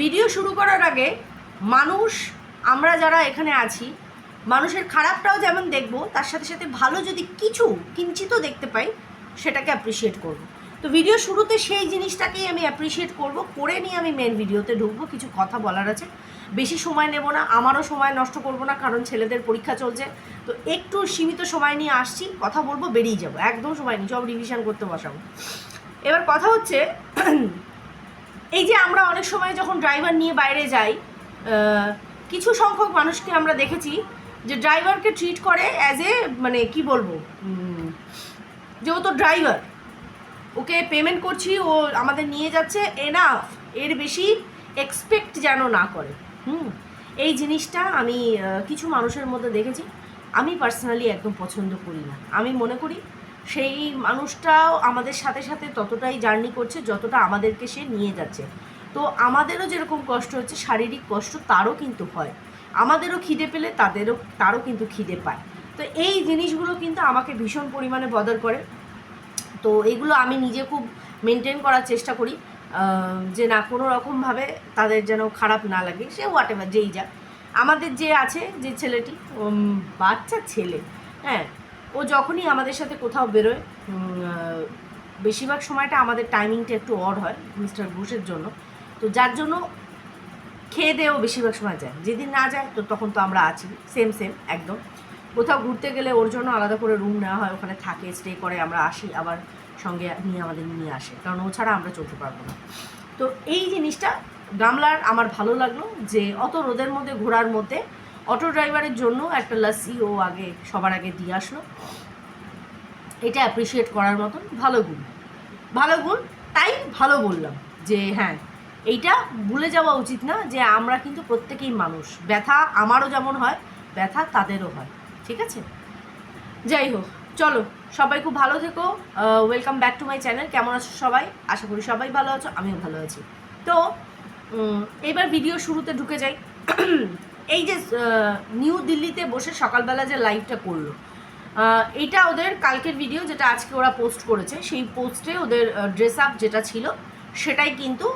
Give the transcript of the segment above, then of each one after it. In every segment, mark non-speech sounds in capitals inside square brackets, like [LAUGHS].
Video শুরু করার আগে মানুষ, আমরা যারা এখানে আছি, মানুষের খারাপটাও যেমন দেখব, তার সাথে সাথে ভালো যদি কিছু কিঞ্চিতও দেখতে পাই, সেটাকে অ্যাপ্রিসিয়েট করব। তো ভিডিও শুরুতে সেই জিনিসটাকেই আমি অ্যাপ্রিসিয়েট করব, করে নিয়ে আমি মেন ভিডিওতে ঢুকবো, কিছু কথা বলার আছে। বেশি সময় নেব না, আমারও সময় নষ্ট করব না, কারণ ছেলেদের পরীক্ষা চলছে। তো একটু সীমিত সময় নিয়ে আসছি, কথা বলব, বেরিয়ে যাব, একদম সময় নিয়ে সব রিভিশন করতে বসাবো। এবার কথা হচ্ছে এই যে আমরা অনেক সময় যখন ড্রাইভার নিয়ে বাইরে যাই কিছু সংখ্যক মানুষকে আমরা দেখেছি যে ড্রাইভারকে ট্রিট করে অ্যাজ এ মানে কি বলব যে ও তো ড্রাইভার ওকে পেমেন্ট করছি, ও আমাদের নিয়ে যাচ্ছে এনাফ এর বেশি এক্সপেক্ট যেন না করে। হুম, এই জিনিসটা আমি কিছু মানুষের মধ্যে দেখেছি। আমি পার্সোনালি একদম পছন্দ করি না। আমি মনে করি সেই মানুষটাও আমাদের সাথে সাথে ততটাই জার্নি করছে, যতটা আমাদেরকে সে নিয়ে যাচ্ছে। তো আমাদেরও যেরকম কষ্ট হচ্ছে, শারীরিক কষ্ট তারও কিন্তু হয়। আমাদেরও খিদে পেলে তাদেরও, তারও কিন্তু খিদে পায়। তো এই জিনিসগুলো কিন্তু আমাকে ভীষণ পরিমাণে বদল করে। তো এগুলো আমি নিজে খুব মেনটেন করার চেষ্টা করি। যে না, কোনো রকমভাবে তাদের যেন খারাপ না লাগে, সে হোয়াট এভার যেই যাক। আমাদের যে আছে যে ছেলেটি বাচ্চা ছেলে হ্যাঁ ও যখনই আমাদের সাথে কোথাও বেরোয় বেশিরভাগ সময়টা আমাদের টাইমিংটা একটু অড হয় মিস্টার ঘোষের জন্য। তো যার জন্য খেয়ে দেয়েও বেশিরভাগ সময় যায়। যেদিন না যায়, তো তখন তো আমরা আছি। সেম সেম একদম। কোথাও ঘুরতে গেলে ওর জন্য আলাদা করে রুম নেওয়া হয়, ওখানে থাকে স্টে করে, আমরা আসি, আবার সঙ্গে নিয়ে আমাদের নিয়ে আসে। কারণ ও ছাড়া আমরা চলতে পারব না। তো এই জিনিসটা, গামলার আমার ভালো লাগল যে অত রোদের মধ্যে, ঘোরার মধ্যে অটো ড্রাইভারের জন্য একটা লাসি ও আগে, সবার আগে দিয়ে আসলো। এটা অ্যাপ্রিসিয়েট করার মতন ভালো গুণ। ভালো গুণ, তাই ভালো বললাম যে হ্যাঁ এইটা ভুলে যাওয়া উচিত না যে, আমরা কিন্তু প্রত্যেকেই মানুষ। ব্যথা আমারও যেমন হয়, ব্যথা তাদেরও হয়। ঠিক আছে? যাই হোক, চলো, সবাই খুব ভালো থেকো। Welcome back to my channel কেমন আছো সবাই? আশা করি সবাই ভালো আছো, আমিও ভালো আছি। তো এবার ভিডিও শুরুতে ঢুকে যাই। এই যে নিউ দিল্লিতে বসে সকালবেলা যে লাইভটা করল এটা ওদের কালকের ভিডিও যেটা আজকে ওরা পোস্ট করেছে, সেই পোস্টে ওদের ড্রেস আপ যেটা ছিল, সেটাই কিন্তু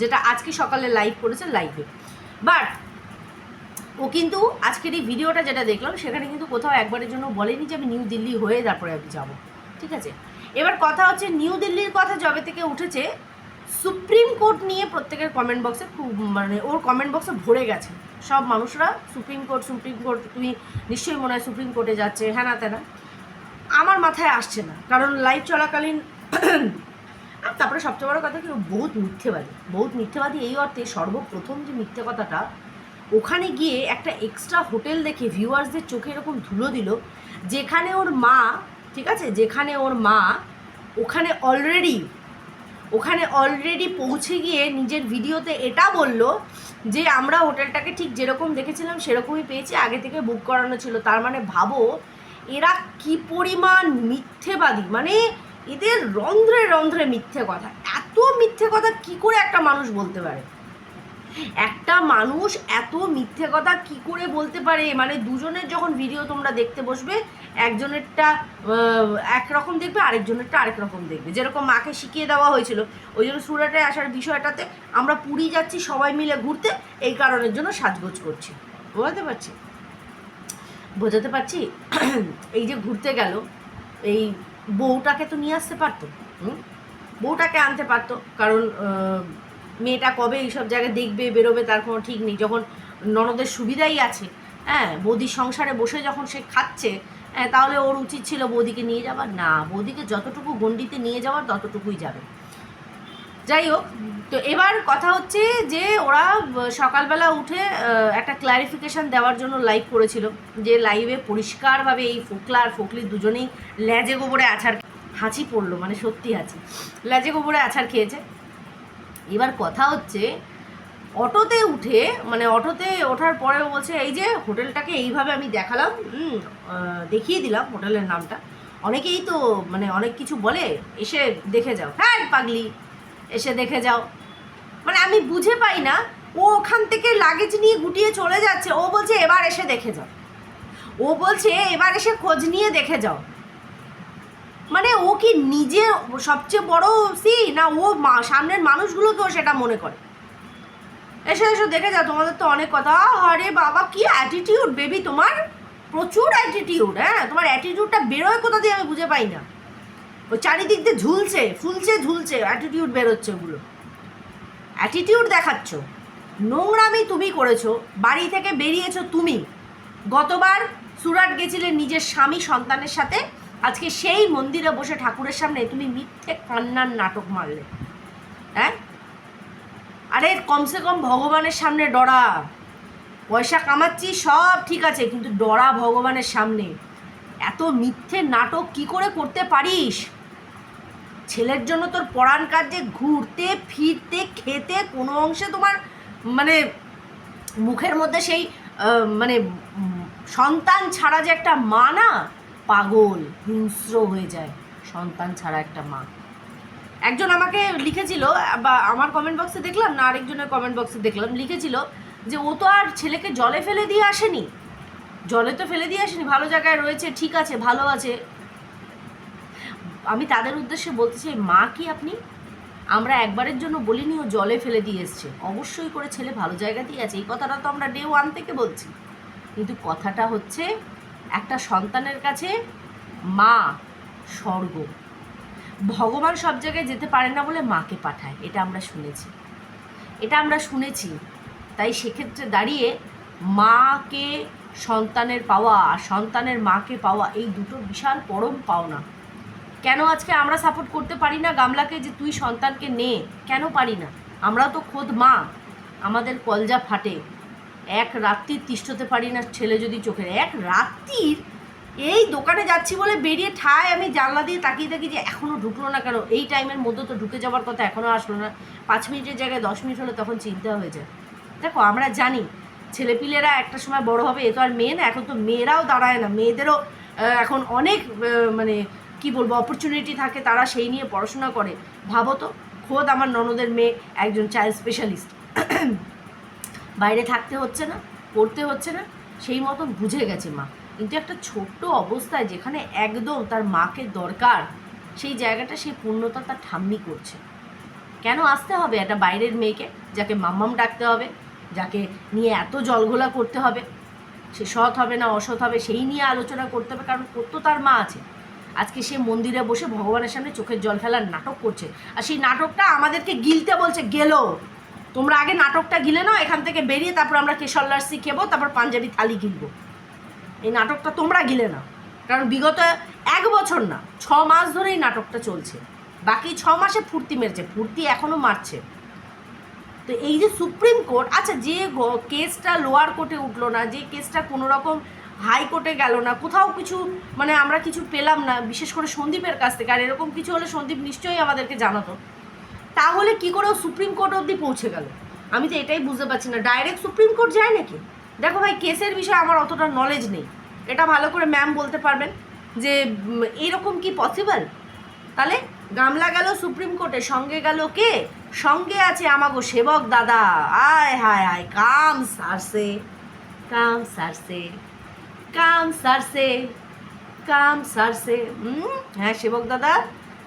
যেটা আজকে সকালে লাইভ করেছে লাইভে বাট ও কিন্তু আজকের এই ভিডিওটা যেটা দেখলাম, সেখানে কিন্তু কোথাও একবারের জন্য বলেনি যে আমি নিউ দিল্লি হয়ে তারপরে আমি যাব। ঠিক আছে? এবার কথা হচ্ছে, নিউ দিল্লির কথা যবে থেকে উঠেছে সুপ্রিম কোর্ট নিয়ে প্রত্যেকের কমেন্ট বক্সে খুব মানে ওর কমেন্ট বক্সে ভরে গেছে। সব মানুষরা সুপ্রিম কোর্ট সুপ্রিম কোর্ট, তুমি নিশ্চয়ই মনে হয় সুপ্রিম কোর্টে যাচ্ছে হ্যাঁ না তেনা আমার মাথায় আসছে না, কারণ লাইভ চলাকালীন তারপরে সবচেয়ে বড় কথা কি, ও বহুত মিথ্যেবাদী বহুত মিথ্যেবাদী এই অর্থে সর্বপ্রথম যে মিথ্যে কথাটা, ওখানে গিয়ে একটা এক্সট্রা হোটেল দেখে ভিউয়ার্সদের চোখে এরকম ধুলো দিল, যেখানে ওর মা, ঠিক আছে, যেখানে ওর মা, ওখানে অলরেডি ওখানে অলরেডি পৌঁছে গিয়ে নিজের ভিডিওতে এটা বলল যে আমরা হোটেলটাকে ঠিক যেরকম দেখেছিলাম, সেরকমই পেয়েছি, আগে থেকে বুক করানো ছিল। তার মানে ভাবো, এরা কি পরিমাণ মিথ্যেবাদী? মানে এদের রন্ধ্রে রন্ধ্রে মিথ্যে কথা। এত মিথ্যে কথা কি করে একটা মানুষ বলতে পারে? একটা মানুষ এত মিথ্যে কথা কি করে বলতে পারে? মানে দুজনের যখন ভিডিও তোমরা দেখতে বসবে, একজনেরটা একরকম দেখবে, আরেকজনেরটা আরেক রকম দেখবে। যেরকম মাকে শিখিয়ে দেওয়া হয়েছিল। ওই জন্য সুরাটে আসার বিষয়টাতে আমরা পুরী যাচ্ছি, সবাই মিলে ঘুরতে, এই কারণের জন্য সাজগোজ করছি। বোঝাতে পারছি? বোঝাতে পারছি? [CLEARS THROAT] এই যে ঘুরতে গেল, এই বউটাকে তো নিয়ে আসতে পারতো, হুম? বউটাকে আনতে পারতো, কারণ মেয়েটা কবে এইসব জায়গায় দেখবে, বেরোবে, তার কোনো ঠিক নেই। যখন ননদের সুবিধাই আছে হ্যাঁ বৌদির সংসারে বসে যখন সে খাচ্ছে হ্যাঁ তাহলে ওর উচিত ছিল বৌদিকে নিয়ে যাবার না, বৌদিকে যতটুকু গণ্ডিতে নিয়ে যাওয়ার, ততটুকুই যাবে। যাই হোক, তো এবার কথা হচ্ছে যে ওরা সকালবেলা উঠে একটা ক্লারিফিকেশন দেওয়ার জন্য লাইভ করেছিল যে লাইভে পরিষ্কারভাবে এই ফোকলা আর ফোকলি দুজনেই ল্যাজে গোবরে আছাড় হাঁচি পড়ল মানে সত্যি হাঁচি। ল্যাজে গোবরে আছাড় খেয়েছে। এবার কথা হচ্ছে, অটোতে উঠে মানে অটোতে ওঠার পরে বলছে, এই যে হোটেলটাকে এইভাবে আমি দেখালাম দেখিয়ে দিলাম হোটেলের নামটা। অনেকেই তো মানে অনেক কিছু বলে, এসে দেখে যাও। হ্যাঁ পাগলি, এসে দেখে যাও। মানে আমি বুঝে পাই না, ও ওখান থেকে লাগেজ নিয়ে গুটিয়ে চলে যাচ্ছে, ও বলছে, এবার এসে দেখে যাও। ও বলছে, এবার এসে খোঁজ নিয়ে দেখে যাও। মানে ও কি নিজে সবচেয়ে বড় সি না ও সামনের মানুষগুলোকেও সেটা মনে করে? এসে, এসো, দেখে যাও, তোমাদের তো অনেক কথা। আরে বাবা, কি অ্যাটিটিউড বেবি তোমার? প্রচুর অ্যাটিটিউড হ্যাঁ? তোমার অ্যাটিটিউডটা বেরোয় কোথা দিয়ে আমি বুঝে পাই না। ও চারিদিক দিয়ে ঝুলছে, ফুলছে, ঝুলছে অ্যাটিটিউড বেরোচ্ছে ওগুলো। অ্যাটিটিউড দেখাচ্ছ। নোংরামি তুমি করেছ, বাড়ি থেকে বেরিয়েছো তুমি। গতবার সুরাট গেছিলে নিজের স্বামী সন্তানের সাথে আজকে সেই মন্দিরে বসে ঠাকুরের সামনে তুমি মিথ্যে কান্নার নাটক মারলে। হ্যাঁ? আরে কমসে কম ভগবানের সামনে ডরা। পয়সা কামাচ্ছি, সব ঠিক আছে, কিন্তু ডরা ভগবানের সামনে। এত মিথ্যে নাটক কি করে করতে পারিস? ছেলের জন্য তোর পড়ান কাজে ঘুরতে, ফিরতে, খেতে কোনো অংশে তোমার মানে মুখের মধ্যে সেই মানে সন্তান ছাড়া যে একটা মা না পাগল, হিংস্র হয়ে যায়। সন্তান ছাড়া একটা মা। একজন আমাকে লিখেছিল, বা আমার কমেন্ট বক্সে দেখলাম না, আরেকজনের কমেন্ট বক্সে দেখলাম, লিখেছিল যে, ও তো আর ছেলেকে জলে ফেলে দিয়ে আসেনি। জলে তো ফেলে দিয়ে আসেনি, ভালো জায়গায় রয়েছে, ঠিক আছে, ভালো আছে। আমি তাদের উদ্দেশ্যে বলতে চাই, মা কি আপনি? আমরা একবারের জন্য বলিনি, ও জলে ফেলে দিয়ে এসছে। অবশ্যই করে ছেলে ভালো জায়গাতেই আছে, এই কথাটা তো আমরা ডে ওয়ান থেকে বলছি। কিন্তু কথাটা হচ্ছে একটা সন্তানের কাছে মা স্বর্গ। ভগবান সব জায়গায় যেতে পারে না বলে মাকে পাঠায়, এটা আমরা শুনেছি। এটা আমরা শুনেছি। তাই সেক্ষেত্রে দাঁড়িয়ে মাকে সন্তানের পাওয়া আর সন্তানের মাকে পাওয়া এই দুটো বিশাল পরম পাওনা। কেন আজকে আমরা সাপোর্ট করতে পারি না গামলাকে যে তুই সন্তানকে নে? কেন পারি না? আমরাও তো খোদ মা। আমাদের কলজা ফাটে। এক রাত্রির তিষ্ঠতে পারি না ছেলে যদি চোখের এক রাত্রির এই দোকানে যাচ্ছি বলে বেরিয়ে ঠায় আমি জানলা দিয়ে তাকিয়ে থাকি যে এখনও ঢুকলো না কেন? এই টাইমের মধ্যে তো ঢুকে যাওয়ার কথা এখনও আসলো না। পাঁচ মিনিটের জায়গায় দশ মিনিট হলে তখন চিন্তা হয়ে যায় দেখো, আমরা জানি ছেলেপিলেরা একটা সময় বড় হবে, এ তো আর মেয়ে না, এখন তো মেয়েরাও দাঁড়ায় না। মেয়েদেরও এখন অনেক মানে কি বলব অপরচুনিটি থাকে, তারা সেই নিয়ে পড়াশোনা করে। ভাবো তো, খোদ আমার ননদের মেয়ে একজন চাইল্ড স্পেশালিস্ট বাইরে থাকতে হচ্ছে না, পড়তে হচ্ছে না, সেই মতন বুঝে গেছে মা। কিন্তু একটা ছোট্ট অবস্থায় যেখানে একদম তার মাকে দরকার, সেই জায়গাটা সেই পূর্ণতা তার ঠাম্মি করছে। কেন আসতে হবে একটা বাইরের মেয়েকে, যাকে মাম্মাম ডাকতে হবে, যাকে নিয়ে এত জলঘোলা করতে হবে? সে সৎ হবে না অসৎ হবে, সেই নিয়ে আলোচনা করতে হবে, কারণ তো তার মা আছে। আজকে সে মন্দিরে বসে ভগবানের সামনে চোখের জল ফেলার নাটক করছে। আর সেই নাটকটা আমাদেরকে গিলতে বলছে, গেলো। তোমরা আগে নাটকটা গিলে নাও, এখান থেকে বেরিয়ে তারপর আমরা কেশর লার্সি খেবো, তারপর পাঞ্জাবি থালি গিলবো। এই নাটকটা তোমরা গিলে নাও, কারণ বিগত এক বছর না, ছ মাস ধরেই নাটকটা চলছে। বাকি ছ মাসে ফুর্তি মেরেছে, ফুর্তি এখনও মারছে। তো এই যে সুপ্রিম কোর্ট আচ্ছা যে কেসটা লোয়ার কোর্টে উঠল না, যে কেসটা কোনো রকম হাইকোর্টে গেল না, কোথাও কিছু মানে আমরা কিছু পেলাম না, বিশেষ করে সন্দীপের কাছ থেকে, আর এরকম কিছু হলে সন্দীপ নিশ্চয়ই আমাদেরকে জানাতো। তাহলে কি করে ও সুপ্রিম কোর্ট অবধি পৌঁছে গেল? আমি তো এটাই বুঝতে পারছি না। ডাইরেক্ট সুপ্রিম কোর্ট যায় নাকি? দেখো ভাই, কেসের বিষয়ে আমার অতটা নলেজ নেই। এটা ভালো করে ম্যাম বলতে পারবেন যে এরকম কি পসিবল তাহলে গামলা গেল সুপ্রিম কোর্টে, সঙ্গে গেল কে? সঙ্গে আছে আমাগো সেবক দাদা। আয়, হায় হায়, কাম সারসে কাম সারসে কাম সারসে কাম সারসে হ্যাঁ সেবক দাদা?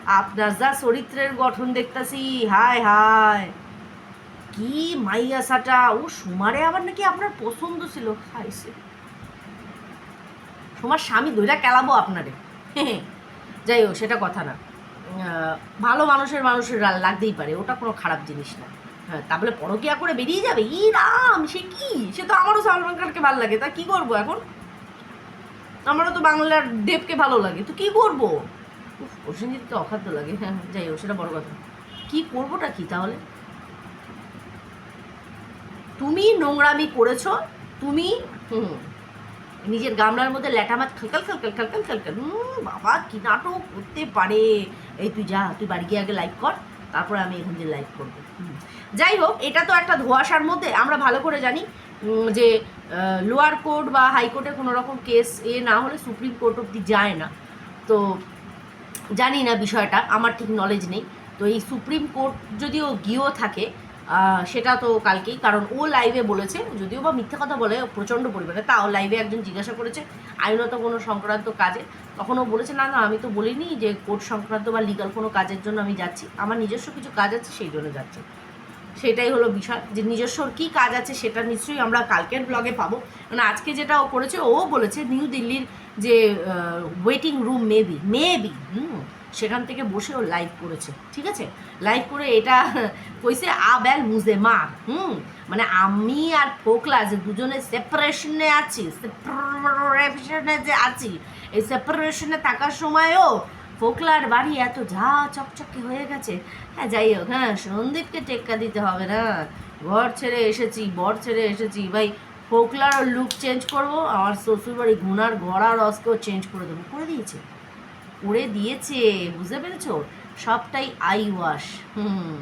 আপনার যা চরিত্রের গঠন দেখতাছি, হায় হায়। কি মাইয়া সাটা। ও সুমারে আবার নাকি আপনার পছন্দ ছিল। খাইছে তোমার স্বামী দইরা কেলাবো আপনারে। [LAUGHS] যাই হোক, সেটা কথা না। ভালো মানুষের মানুষের রা- লাগতেই পারে, ওটা কোনো খারাপ জিনিস না। হ্যাঁ তা বলে পরকিয়া করে বেরিয়ে যাবে? ই রাম, সে কি? সে তো আমারও সালমান খানকে ভালো লাগে। তা কি করব এখন? আমারও তো বাংলার দেবকে ভালো লাগে। তো কি করব? উফ, তো অখাদ্য লাগে হ্যাঁ যাই হোক সেটা বড় কথা। কি করবোটা কি তাহলে? তুমি নোংরামি করেছ তুমি হুম নিজের গামলার মধ্যে ল্যাটা মাছ খালকাল খালকাল খালকাল খালকাল হুম বাবা কি নাটক করতে পারে। এই তুই যা তুই বাড়ি গিয়ে আগে লাইক কর তারপরে আমি এখান দিয়ে লাইক করব। যাই হোক এটা তো একটা ধোঁয়াশার মধ্যে আমরা ভালো করে জানি যে লোয়ার কোর্ট বা হাইকোর্টে কোনো রকম কেস এ না হলে সুপ্রিম কোর্ট অব্দি যায় না। তো জানি না বিষয়টা, আমার ঠিক নলেজ নেই। তো এই সুপ্রিম কোর্ট যদিও গিয়েও থাকে সেটা তো কালকেই, কারণ ও লাইভে বলেছে, যদিও বা মিথ্যা কথা বলে প্রচণ্ড পরিমাণে তাও লাইভে একজন জিজ্ঞাসা করেছে, আইনত কোনো সংক্রান্ত কাজে। তখন ও বলেছে, না না, আমি তো বলিনি যে কোর্ট সংক্রান্ত বা লিগাল কোনো কাজের জন্য আমি যাচ্ছি, আমার নিজস্ব কিছু কাজ আছে, সেই জন্য যাচ্ছি। সেটাই হলো বিষয়। যে নিজস্ব কী কাজ আছে সেটা নিশ্চয়ই আমরা কালকের ব্লগে পাবো। মানে আজকে যেটা ও করেছে, ও বলেছে নিউ দিল্লির যে waiting room maybe maybe hmm, সেখান থেকে বসে ও লাইভ করেছে, ঠিক আছে? লাইভ করে এটা কইছে আবেল মুজে মা হুম মানে আমি আর ফোকলা যে দুজনে সেপারেশনে আছি সেপারেশনে যে আছি, এই সেপারেশনে থাকার সময়ও ফোকলার বাড়ি এত ঝা চকচকে হয়ে গেছে। হ্যাঁ যাই হোক হ্যাঁ সন্দীপকে টেক্কা দিতে হবে না। ঘর ছেড়ে এসেছি, বর ছেড়ে এসেছি। ভাই, ফোকলার লুক চেঞ্জ করব, আমার শ্বশুরবাড়ি ঘুনার ঘোড়া রসকেও চেঞ্জ করে দেবো। করে দিয়েছে। করে দিয়েছে, বুঝতে পেরেছ? সবটাই আই ওয়াশ হুম।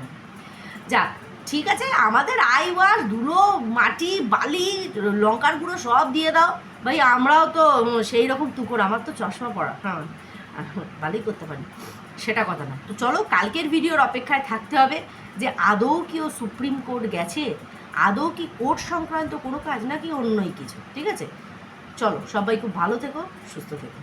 যাক, ঠিক আছে, আমাদের আই ওয়াশ ধুলো, মাটি, বালি, লঙ্কার গুঁড়ো সব দিয়ে দাও। ভাই, আমরাও তো সেই রকম তুকর আমার তো চশমা পড়া হ্যাঁ। বালি করতে পারি। সেটা কথা না তো চলো, কালকের ভিডিওর অপেক্ষায় থাকতে হবে যে আদৌ কি ও সুপ্রিম কোর্ট গেছে? আদৌ কি কোর্ট সংক্রান্ত কোনো কাজ নাকি অন্যই কিছু? ঠিক আছে? চলো, সবাই খুব ভালো থেকো, সুস্থ থেকো।